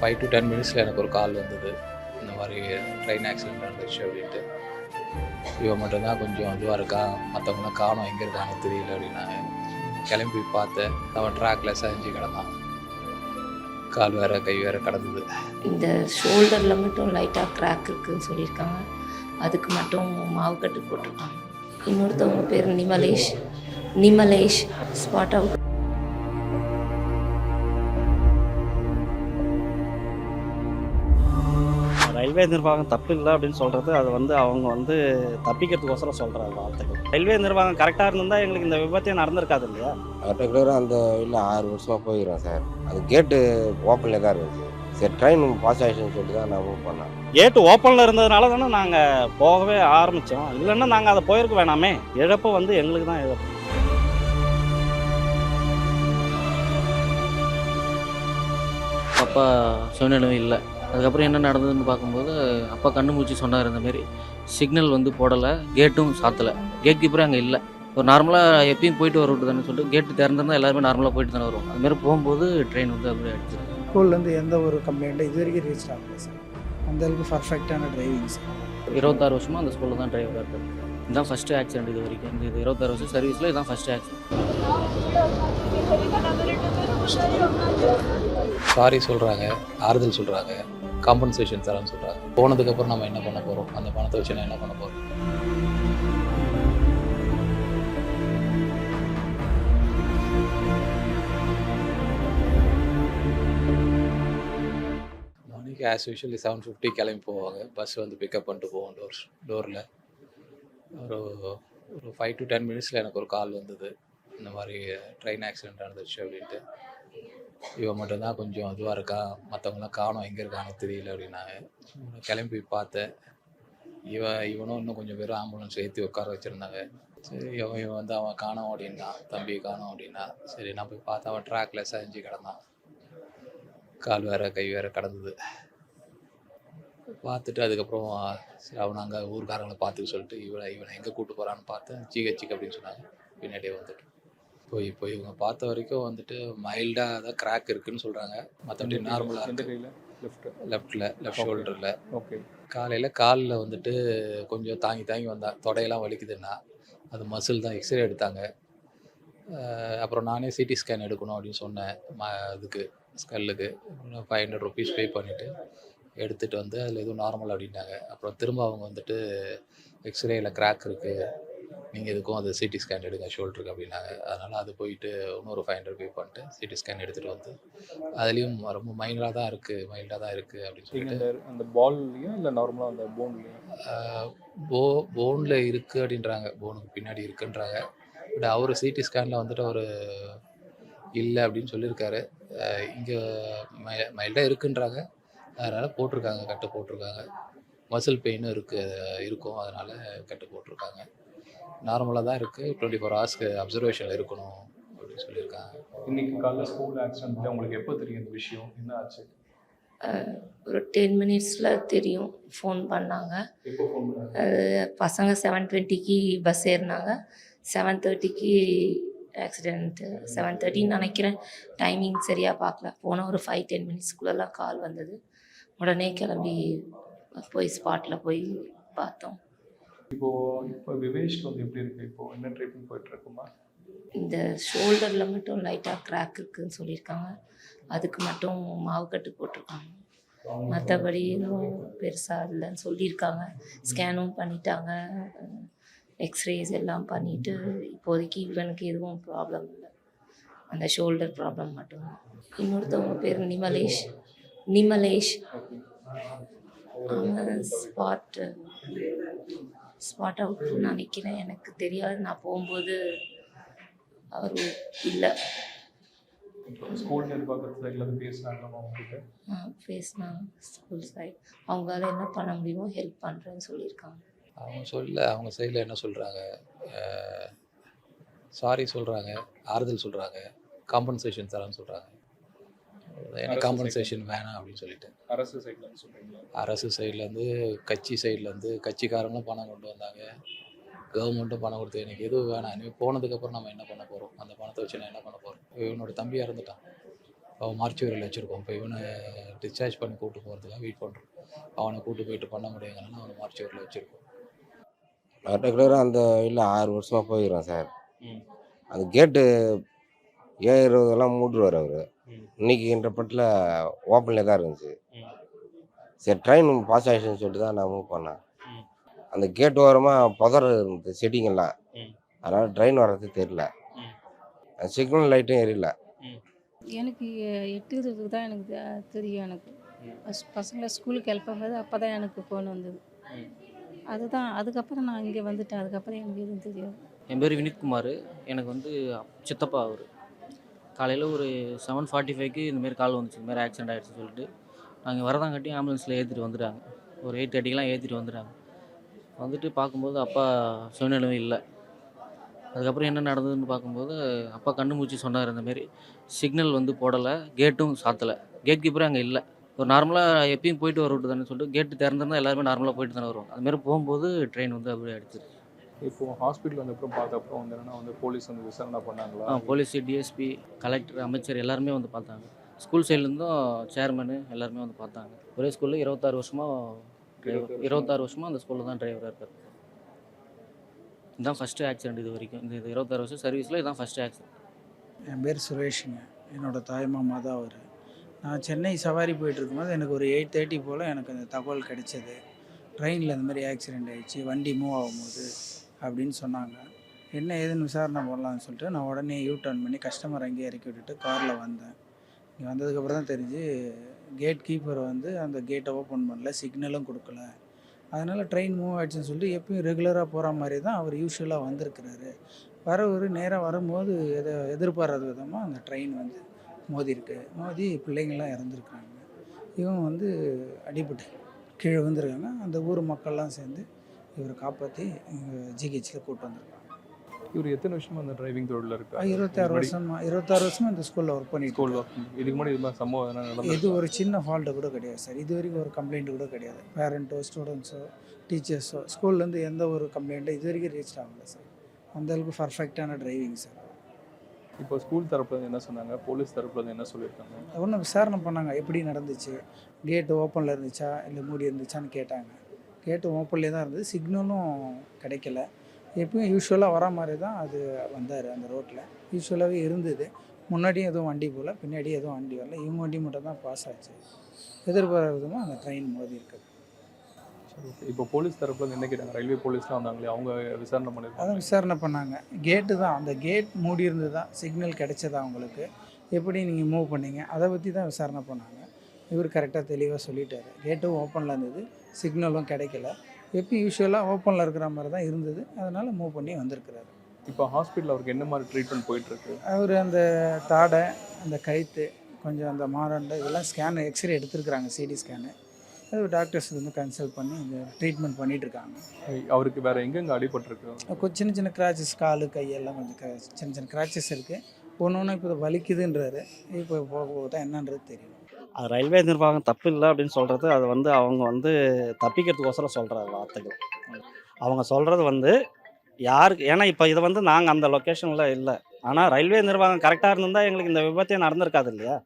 Five to ten மினிட்ஸில் எனக்கு ஒரு கால் வந்தது. இந்த மாதிரி ட்ரெயின் ஆக்சிடென்ட் நடந்துச்சு அப்படின்ட்டு. இவன் மட்டும்தான் கொஞ்சம் இதுவாக இருக்கா? மற்றவங்களாம் காணும். எங்கே இருக்கான்னு தெரியல அப்படின்னாங்க கிளம்பி பார்த்தேன். அவன் ட்ராக்ல செஞ்சு கிடந்தான். கால் வேற கை வேற கடந்தது. இந்த ஷோல்டரில் மட்டும் லைட்டாக கிராக் இருக்குன்னு சொல்லியிருக்காங்க. அதுக்கு மட்டும் மாவு கட்டு போட்டிருக்காங்க. இன்னொருத்தவங்க பேர் Nimalesh. Nimalesh spot out railway நிர்வாகம் தப்பு இல்லை அப்படின்னு சொல்கிறது அது வந்து அவங்க வந்து தப்பிக்கிறதுக்கோசரம் சொல்கிற வார்த்தைகள் ரயில்வே நிர்வாகம் கரெக்டாக இருந்திருந்தால் எங்களுக்கு இந்த விபத்தே நடந்திருக்காது இல்லையா? ரெகுலராக அந்த இல்லை ஆறு வருஷமாக போயிடுறோம் சார். அது கேட்டு ஓப்பனில் தான் இருக்குது சரி ட்ரெயின் பாஸ் ஆகிடுச்சுன்னு சொல்லிட்டு தான் நான் மூவ் பண்ணேன். கேட்டு ஓப்பனில் இருந்ததுனால தானே நாங்கள் போகவே ஆரம்பித்தோம் இல்லைன்னா நாங்கள் அதை போயிருக்க வேணாமே. இழப்பு வந்து எங்களுக்கு தான் இழப்பு. அப்பா சுயநினைவு இல்லை. அதுக்கப்புறம் என்ன நடந்ததுன்னு பார்க்கும்போது அப்பா கண்ணு மூச்சு சொன்னார் இந்த மாதிரி சிக்னல் வந்து போடலை கேட்டும் சாத்தலை. கேட் கீப்பரே அங்கே இல்லை. ஒரு நார்மலாக எப்பயும் போயிட்டு வர தானே சொல்லிட்டு கேட்டு திறந்திருந்தா எல்லாருமே நார்மலாக போயிட்டு தானே வருவோம். அது மாதிரி போகும்போது ட்ரெயின் வந்து அப்படியே அடிச்சு ஸ்கூல்லேருந்து எந்த ஒரு கம்ப்ளைண்ட்டும் இது வரைக்கும் ரீச் ஆகல சார் அந்த அளவுக்கு பர்ஃபெக்டான டிரைவிங் சார் இருபத்தாறு வருஷமாக அந்த ஸ்கூலில் தான் டிரைவராக இருக்காரு. இதுதான் ஃபஸ்ட்டு ஆக்சிடென்ட் இது வரைக்கும். இந்த இது இருபத்தாறு வருஷம் சர்வீஸில் இதுதான் ஃபஸ்ட்டு ஆக்சிடென்ட் சாரி சொல்கிறாங்க ஆறுதல் சொல்கிறாங்க காம்பன்சேஷன் தரேன்னு சொல்கிறாங்க போனதுக்கப்புறம் நம்ம என்ன பண்ண போகிறோம் அந்த பணத்தை வச்சு நான் என்ன பண்ண போகிறோம் morning as usually seven fifty கிளம்பி போவாங்க. பஸ் வந்து பிக்கப் பண்ணிட்டு போவோம் டோர் டோரில் ஒரு ஒரு ஃபைவ் டு டென் மினிட்ஸில் எனக்கு ஒரு கால் வந்தது. இந்த மாதிரி ட்ரெயின் ஆக்சிடென்ட் நடந்துச்சு அப்படின்ட்டு. இவன் மட்டும்தான் கொஞ்சம் இதுவாக இருக்கா? மற்றவங்களாம் காணோம். எங்கே இருக்கான்னு தெரியல அப்படின்னாங்க. கிளம்பி பார்த்தேன். இவன் இவனும் இன்னும் கொஞ்சம் பேரும் ஆம்புலன்ஸ் ஏற்றி உட்கார வச்சுருந்தாங்க. சரி இவன் இவன் வந்து அவன் காணோம் அப்படின்னா தம்பி காணோம் அப்படின்னா சரி நான் போய் பார்த்தா அவன் ட்ராக்ல செஞ்சு கிடந்தான். கால் வேற கை வேற கடந்தது. பார்த்துட்டு அதுக்கப்புறம் சரி அவன் அங்கே ஊர்காரங்களை பார்த்துக்க சொல்லிட்டு இவனை இவனை எங்கே கூப்பிட்டு போகிறான்னு பார்த்தேன். ஜிஹெச்சுக்கு அப்படின்னு சொன்னாங்க. பின்னாடியே வந்துட்டு போய் இப்போ இவங்க பார்த்த வரைக்கும் வந்துட்டு மைல்டாக தான் கிராக் இருக்குன்னு சொல்கிறாங்க மற்றபடி நார்மலாக எந்த கையில்? லெஃப்ட் லெஃப்ட்டில் லெஃப்ட் ஷோல்டரில் ஓகே காலையில் காலில் வந்துட்டு கொஞ்சம் தாங்கி தாங்கி வந்தா தொடையெல்லாம் வலிக்குதுன்னா அது மசில் தான் எக்ஸ்ரே எடுத்தாங்க. அப்புறம் நானே சிடி ஸ்கேன் எடுக்கணும் அப்படின்னு சொன்னேன் ம இதுக்கு ஸ்கல்லுக்கு ஃபைவ் ஹண்ட்ரட் ருபீஸ் பே பண்ணிவிட்டு எடுத்துகிட்டு வந்து அதில் எதுவும் நார்மல் அப்படின்னாங்க. அப்புறம் திரும்ப அவங்க வந்துட்டு எக்ஸ்ரேயில் கிராக் இருக்குது நீங்கள் எதுக்கும் அது சிடி ஸ்கேன் எடுங்க ஷோல்டருக்கு அப்படின்னாங்க. அதனால் அது போயிட்டு இன்னொரு ஃபைவ் ஹண்ட்ரட் பே பண்ணிட்டு சிடி ஸ்கேன் எடுத்துகிட்டு வந்து அதுலேயும் ரொம்ப மைல்டாக தான் இருக்குது மைல்டாக தான் இருக்குது அப்படின்னு சொல்லிட்டு. அந்த அந்த பால்லையும் இல்லை நார்மலாக அந்த போன்லையும் போ போனில் இருக்குது அப்படின்றாங்க. போனுக்கு பின்னாடி இருக்குன்றாங்க. பட் அவர் சிடி ஸ்கேனில் வந்துட்டு அவர் இல்லை அப்படின்னு சொல்லியிருக்காரு. இங்கே மை மைல்டாக இருக்குன்றாங்க. அதனால் போட்டிருக்காங்க கட்டு போட்டிருக்காங்க. மசில் பெயினும் இருக்குது இருக்கும். அதனால் கட்டு போட்டிருக்காங்க. நார்மலாக தான் இருக்குது டுவெண்ட்டி ஃபோர் ஹவர்ஸ்க்கு அப்சர்வேஷனில் இருக்கணும் அப்படின்னு சொல்லியிருக்காங்க. இன்னைக்கு காலைல ஸ்கூல் ஆக்சிடென்ட் உங்களுக்கு எப்போ தெரியும் இந்த விஷயம்? என்ன ஆச்சு? ஒரு டென் மினிட்ஸில் தெரியும். ஃபோன் பண்ணாங்க. அது பசங்க செவன் டுவெண்ட்டிக்கு பஸ் ஏறினாங்க. செவன் தேர்ட்டிக்கு ஆக்சிடென்ட்டு செவன் தேர்ட்டின்னு நினைக்கிறேன். டைமிங் சரியாக பார்க்கல. போன ஒரு ஃபைவ் டென் மினிட்ஸ்க்குள்ளெல்லாம் கால் வந்தது. உடனே கிளம்பி போய் ஸ்பாட்டில் போய் பார்த்தோம். இப்போ இப்போ விவேஷ்க்கு வந்து எப்படி இருக்கு? இப்போ என்ன ட்ரீட்மெண்ட் போயிட்டு இருக்குமா இந்த ஷோல்டரில் மட்டும் லைட்டாக கிராக் இருக்குன்னு சொல்லியிருக்காங்க. அதுக்கு மட்டும் மாவு கட்டு போட்டிருக்காங்க. மற்றபடி எதுவும் பெருசாக இல்லைன்னு சொல்லியிருக்காங்க. ஸ்கேனும் பண்ணிட்டாங்க. எக்ஸ்ரேஸ் எல்லாம் பண்ணிவிட்டு இப்போதைக்கு இவனுக்கு எதுவும் ப்ராப்ளம் இல்லை. அந்த ஷோல்டர் ப்ராப்ளம் மட்டும்தான். இன்னொருத்தவங்க பேர் நிமலேஷ். நிமலேஷ். அவன் ஸ்பாட் ஸ்பாட் அவுட்னு நினைக்கிறேன் எனக்கு தெரியாது. நான் போகும்போது அவர் இல்லை. ஸ்கூல் பேசினாங்க. ஸ்கூல் சைட் அவங்களால என்ன பண்ண முடியுமோ ஹெல்ப் பண்ணுறேன்னு சொல்லியிருக்காங்க. அவங்க சொல்ல அவங்க சைடில் என்ன சொல்கிறாங்க சாரி சொல்கிறாங்க ஆறுதல் சொல்கிறாங்க காம்பன்சேஷன் தரேன்னு சொல்கிறாங்க அரசு காம்பன்சேஷன் வேணாம் அப்படின்னு சொல்லிட்டு. அரசு சைடில் சொல்கிறீங்களா அரசு சைட்லேருந்து கட்சி சைட்லேருந்து கட்சிக்காரங்களும் பணம் கொண்டு வந்தாங்க. கவர்மெண்ட்டும் பணம் கொடுத்து எனக்கு எதுவும் வேணாம். இனிமேல் போனதுக்கப்புறம் நம்ம என்ன பண்ண போகிறோம் அந்த பணத்தை வச்சு நான் என்ன பண்ண போகிறோம் இவனோட தம்பி இறந்துட்டான் அவன் மார்ச்சுவரியில் வச்சுருக்கோம். இப்போ இவனை டிஸ்சார்ஜ் பண்ணி கூப்பிட்டு போகிறதுக்காக வெயிட் பண்ணுறோம் அவனை கூப்பிட்டு போயிட்டு பண்ண முடியுங்கன்னா அவனை மார்ச்சுவரியில் வச்சுருக்கோம். நான் ரெகுலராக அந்த இல்லை ஆறு வருஷமாக போயிருக்கேன் சார். அந்த கேட்டு ஏழு இருபதெல்லாம் மூடுவார் அவர். இன்னைக்குன்ற பட்டில் ஓப்பனில் தான் இருந்துச்சு. சரி ட்ரெயின் பாஸ் ஆகிடுச்சுன்னு சொல்லிட்டு தான் நான் மூவ் பண்ணேன். அந்த கேட் ஓரமாக புதர் இருந்தது செட்டிங் எல்லாம் ம். அதனால் ட்ரெயின் வர்றது தெரியல ம். சிக்னல் லைட்டும் எரியல எனக்கு எட்டு இருபதுக்கு தான் எனக்கு தெ- தெரியும் எனக்கு பசங்களை ஸ்கூலுக்கு கிளப்பும்போது அப்போ தான் எனக்கு ஃபோன் வந்தது. அதுதான் அதுக்கப்புறம் நான் இங்கே வந்துட்டேன் அதுக்கப்புறம் எனக்கு எதுவும் தெரியாது என் பேர் வினித்குமார் எனக்கு வந்து சித்தப்பா அவர் காலையில் ஒரு செவன் ஃபார்ட்டி ஃபைவ்க்கு இந்தமாரி கால் வந்துச்சு. இந்தமாதிரி ஆக்சிடென்ட் ஆகிடுச்சுன்னு சொல்லிட்டு. நாங்கள் வரதாங்காட்டி ஆம்புலன்ஸில் ஏற்றிட்டு வந்துட்டாங்க. ஒரு எயிட் தேர்ட்டிக்கெலாம் ஏற்றிட்டு வந்துட்டாங்க. வந்துட்டு பார்க்கும்போது அப்பா சுயநிலைமை இல்லை. அதுக்கப்புறம் என்ன நடந்ததுன்னு பார்க்கும்போது அப்பா கண்ணு மூச்சு சொன்னார் இந்தமாரி சிக்னல் வந்து போடலை. கேட்டும் சாத்தலை. கேட் கீப்பரே அங்கே இல்லை. ஒரு நார்மலாக எப்பயும் போயிட்டு வர விட்டு தானே சொல்லிட்டு கேட்டு திறந்திருந்தா எல்லாருமே நார்மலாக போயிட்டு தானே வருவாங்க. அதுமாரி போகும்போது ட்ரெயின் வந்து அப்படியே அடிச்சிருச்சு. இப்போ ஹாஸ்பிட்டல் வந்த அப்புறம் பார்த்த அப்புறம் வந்து என்னன்னா வந்து போலீஸ் வந்து விசாரணை பண்ணாங்களா? ஆ போலீஸ் டிஎஸ்பி கலெக்டர் அமைச்சர் எல்லாருமே வந்து பார்த்தாங்க. ஸ்கூல் சைட்லேருந்தும் சேர்மனு எல்லாருமே வந்து பார்த்தாங்க. ஒரே ஸ்கூலில் இருபத்தாறு வருஷமாக டிரைவர் இருபத்தாறு வருஷமாக அந்த ஸ்கூலில் தான் டிரைவராக இருக்கார். இதுதான் ஃபஸ்ட்டு ஆக்சிடென்ட் இது வரைக்கும். இந்த இது இருபத்தாறு வருஷம் சர்வீஸில் இதுதான் ஃபஸ்ட்டு ஆக்சிடென்ட் என் பேர் சுரேஷுங்க. என்னோட தாய் மாமா தான் அவர். நான் சென்னை சவாரி போயிட்டு இருக்கும்போது எனக்கு ஒரு எயிட் தேர்ட்டி போல் எனக்கு அந்த தகவல் கிடைச்சது. ட்ரெயினில் இந்த மாதிரி ஆக்சிடெண்ட் ஆயிடுச்சு. வண்டி மூவ் ஆகும்போது. அப்படின்னு சொன்னாங்க. என்ன ஏதுன்னு விசாரணை பண்ணலாம்னு சொல்லிட்டு நான் உடனே யூ டர்ன் பண்ணி கஸ்டமர் அங்கேயே இறக்கி விட்டுட்டு காரில் வந்தேன். இங்கே வந்ததுக்கப்புறம் தான் தெரிஞ்சு கேட் கீப்பர் வந்து அந்த கேட்டை ஓப்பன் பண்ணல சிக்னலும் கொடுக்கல. அதனால் ட்ரெயின் மூவ் ஆயிடுச்சுன்னு சொல்லிட்டு எப்பயும் ரெகுலராக போகிற மாதிரி தான் அவர் யூஸ்வலாக வந்திருக்கிறாரு. வரவர் நேராக வரும்போது எதை எதிர்பாராத விதமாக அந்த ட்ரெயின் வந்து மோதிருக்கு. மோதி பிள்ளைங்கள்லாம் இறந்துருக்காங்க. இவன் வந்து அடிபட்டு கீழே வந்திருக்காங்க அந்த ஊர் மக்கள்லாம் சேர்ந்து இவரை காப்பாற்றி ஜிஹெச்சில் கூட்டு வந்திருக்காங்க. இவர் எத்தனை வருஷமா அந்த டிரைவிங் தொழிலில் இருக்கா இருபத்தாறு வருஷமா இருபத்தாறு வருஷமா இந்த ஸ்கூலில் ஒர்க் பண்ணிட்டு ஸ்கூல் இருக்காரு. இதுக்கு முன்னாடி இது மாதிரி சம்பவம் இது ஒரு சின்ன ஃபால்ட்டு கூட கிடையாது சார் இது வரைக்கும் ஒரு கம்ப்ளைண்ட் கூட கிடையாது. பேரண்ட்டோ ஸ்டூடெண்ட்ஸோ டீச்சர்ஸோ ஸ்கூல்லேருந்து எந்த ஒரு கம்ப்ளைண்ட்டோ இது வரைக்கும் ரீச் ஆகல சார் அந்த அளவுக்கு பர்ஃபெக்டான டிரைவிங் சார் இப்போ ஸ்கூல் தரப்புல இருந்து என்ன சொன்னாங்க? போலீஸ் தரப்புல இருந்து என்ன சொல்லியிருக்காங்க? ஒன்றும் விசாரணை பண்ணாங்க. எப்படி நடந்துச்சு? கேட்டு ஓப்பனில் இருந்துச்சா? இல்லை மூடி இருந்துச்சான்னு கேட்டாங்க. கேட்டு ஓப்பன்லேயே தான் இருந்தது. சிக்னலும் கிடைக்கல. எப்பயும் யூஸ்வலாக வர மாதிரி தான் அது வந்தார் அந்த ரோட்டில் யூஸ்வலாகவே இருந்தது. முன்னாடியும் எதுவும் வண்டி போகல பின்னாடி எதுவும் வண்டி வரல. இவங்க வண்டி மட்டும் தான் பாஸ் ஆச்சு. எதிர்பாராத விதமாக அந்த ட்ரெயின் மோதி இருக்குது. இப்போ போலீஸ் தரப்புல என்ன கேட்டாங்க? ரயில்வே போலீஸ்லாம் வந்தாங்களே அவங்க விசாரணை அதான் பண்ணியிருக்காங்க விசாரணை பண்ணாங்க. கேட்டு தான். அந்த கேட் மூடி இருந்து தான் சிக்னல் கிடைச்சதா உங்களுக்கு எப்படி நீங்கள் மூவ் பண்ணீங்க? அதை பற்றி தான் விசாரணை பண்ணாங்க. இவர் கரெக்டாக தெளிவாக சொல்லிட்டாரு. கேட்டும் ஓப்பனில் இருந்தது. சிக்னலும் கிடைக்கல. எப்பயும் யூஸ்வலாக ஓப்பனில் இருக்கிற மாதிரி தான் இருந்தது. அதனால் மூவ் பண்ணி வந்திருக்கிறாரு. இப்போ ஹாஸ்பிட்டல் அவருக்கு என்ன மாதிரி ட்ரீட்மெண்ட் போயிட்டு இருக்கு அவர் அந்த தாடை அந்த கழுத்து கொஞ்சம் அந்த மாரண்டை இதெல்லாம் ஸ்கேன் எக்ஸ்ரே எடுத்திருக்கிறாங்க சிடி ஸ்கேனு அது டாக்டர்ஸ் வந்து கன்சல்ட் பண்ணி இந்த ட்ரீட்மெண்ட் பண்ணிட்டு இருக்காங்க. அவருக்கு வேற எங்கெங்க அடிபட்டிருக்கு? கொஞ்சம் சின்ன சின்ன கிராச்சஸ் காலு கையெல்லாம் கொஞ்சம் சின்ன சின்ன கிராச்சஸ் இருக்குது ஒன்று ஒன்று இப்போ வலிக்குதுன்றாரு. இப்போ போக போக தான் என்னன்றது தெரியும். அது ரயில்வே நிர்வாகம் தப்பு இல்லை அப்படின்னு சொல்கிறது அது வந்து அவங்க வந்து தப்பிக்கிறதுக்கோசரம் சொல்கிற வார்த்தைகள். அவங்க சொல்கிறது வந்து யாருக்கு ஏன்னா இப்போ இது வந்து நாங்கள் அந்த லொக்கேஷனில் இல்லை. ஆனால் ரயில்வே நிர்வாகம் கரெக்டாக இருந்திருந்தால் எங்களுக்கு இந்த விபத்தே நடந்திருக்காது இல்லையா?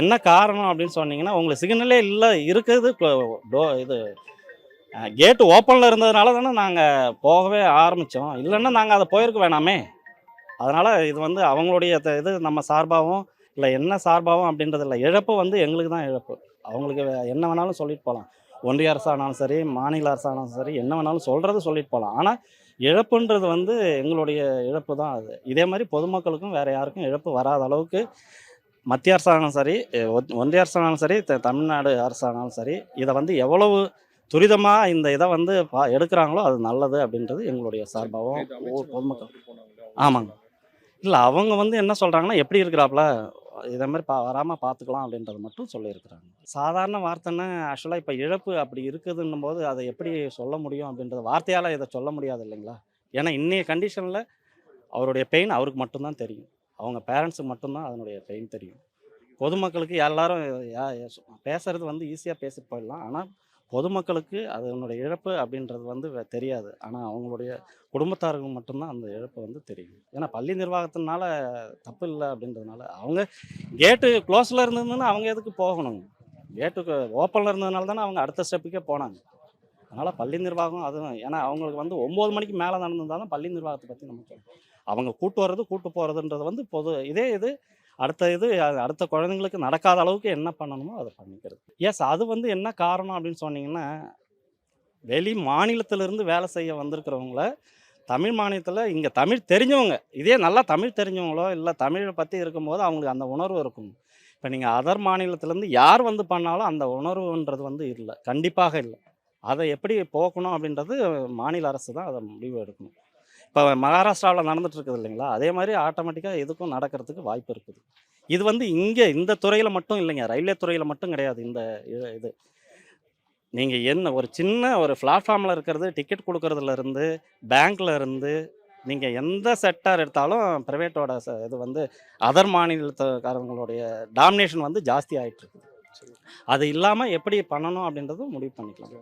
என்ன காரணம் அப்படின்னு சொன்னீங்கன்னா உங்களுக்கு சிக்னலே இல்லை இருக்குது. டோ இது கேட்டு ஓப்பனில் இருந்ததுனால தானே நாங்கள் போகவே ஆரம்பித்தோம் இல்லைன்னா நாங்கள் அதை போயிருக்க வேணாமே. அதனால் இது வந்து அவங்களுடைய இது நம்ம சார்பாகவும் இல்லை என்ன சார்பாகவும் அப்படின்றது இல்லை. இழப்பு வந்து எங்களுக்கு தான் இழப்பு. அவங்களுக்கு வே- என்ன வேணாலும் சொல்லிட்டு போகலாம். ஒன்றிய அரசானாலும் சரி மாநில அரசானாலும் சரி என்ன வேணாலும் சொல்கிறது சொல்லிட்டு போகலாம். ஆனால் இழப்புன்றது வந்து எங்களுடைய இழப்பு தான் அது. இதே மாதிரி பொதுமக்களுக்கும் வேறு யாருக்கும் இழப்பு வராத அளவுக்கு மத்திய அரசாங்கம் சரி ஒத்- ஒன்றிய அரசாங்கம் சரி தமிழ்நாடு அரசாங்கம் சரி இதை வந்து எவ்வளவு துரிதமாக இந்த இதை வந்து பா எடுக்கிறாங்களோ அது நல்லது அப்படின்றது எங்களுடைய சார்பாகவும் பொதுமக்கள். ஆமாங்க. இல்லை அவங்க வந்து என்ன சொல்கிறாங்கன்னா எப்படி இருக்கிறாப்புல? இதே மாதிரி பா வராமல் பார்த்துக்கலாம் அப்படின்றத மட்டும் சொல்லியிருக்கிறாங்க. சாதாரண வார்த்தைன்னா ஆக்சுவலாக இப்போ இழப்பு அப்படி இருக்குதுன்னும் போது அதை எப்படி சொல்ல முடியும் அப்படின்றது வார்த்தையால் இதை சொல்ல முடியாது இல்லைங்களா? ஏன்னா இன்றைய கண்டிஷனில் அவருடைய பெயின் அவருக்கு மட்டும்தான் தெரியும். அவங்க பேரண்ட்ஸுக்கு மட்டும்தான் அதனுடைய பெயின் தெரியும். பொதுமக்களுக்கு எல்லாரும் யா- வந்து ஈஸியாக பேசிட்டு போயிடலாம். ஆனால் பொதுமக்களுக்கு அதனுடைய இழப்பு அப்படின்றது வந்து தெரியாது. ஆனால் அவங்களுடைய குடும்பத்தாருக்கு மட்டும்தான் அந்த இழப்பு வந்து தெரியும். ஏன்னா பள்ளி நிர்வாகத்தினால தப்பு இல்லை அப்படின்றதுனால அவங்க கேட்டு க்ளோஸில் இருந்ததுன்னா அவங்க எதுக்கு போகணும்? கேட்டுக்கு ஓப்பனில் இருந்ததுனால தானே அவங்க அடுத்த ஸ்டெப்புக்கே போனாங்க. அதனால் பள்ளி நிர்வாகம் அதுவும் ஏன்னா அவங்களுக்கு வந்து ஒம்பது மணிக்கு மேலே நடந்திருந்தாலும் பள்ளி நிர்வாகத்தை பற்றி நம்ம சொல்லணும். அவங்க கூட்டு வர்றது கூட்டு போகிறதுன்றது வந்து பொது இதே இது அடுத்த இது அடுத்த குழந்தைங்களுக்கு நடக்காத அளவுக்கு என்ன பண்ணணுமோ அதை பண்ணிக்கிறது. எஸ் அது வந்து என்ன காரணம் அப்படின்னு சொன்னீங்கன்னா வெளி மாநிலத்திலிருந்து வேலை செய்ய வந்திருக்கிறவங்கள தமிழ் மாநிலத்தில் இங்கே தமிழ் தெரிஞ்சவங்க இதே நல்லா தமிழ் தெரிஞ்சவங்களோ இல்லை தமிழை பற்றி இருக்கும்போது அவங்களுக்கு அந்த உணர்வு இருக்கும். இப்போ நீங்கள் அதர் மாநிலத்திலேருந்து யார் வந்து பண்ணாலும் அந்த உணர்வுன்றது வந்து இல்லை கண்டிப்பாக இல்லை. அதை எப்படி போக்கணும் அப்படின்றது மாநில அரசு தான் அதை முடிவு எடுக்கணும். இப்போ மகாராஷ்டிராவில் நடந்துட்டு இருக்குது இல்லைங்களா? அதே மாதிரி ஆட்டோமேட்டிக்காக இதுக்கும் நடக்கிறதுக்கு வாய்ப்பு இருக்குது. இது வந்து இங்கே இந்த துறையில் மட்டும் இல்லைங்க. ரயில்வே துறையில் மட்டும் கிடையாது இந்த இது. நீங்கள் என்ன ஒரு சின்ன ஒரு பிளாட்ஃபார்மில் இருக்கிறது டிக்கெட் கொடுக்கறதுலேருந்து பேங்க்கில் இருந்து நீங்கள் எந்த செக்டார் எடுத்தாலும் ப்ரைவேட்டோட இது வந்து அதர் மாநிலத்துக்காரங்களுடைய டாமினேஷன் வந்து ஜாஸ்தி ஆகிட்டு இருக்குது அது இல்லாமல் எப்படி பண்ணணும் அப்படின்றதும் முடிவு பண்ணிக்கலாம்.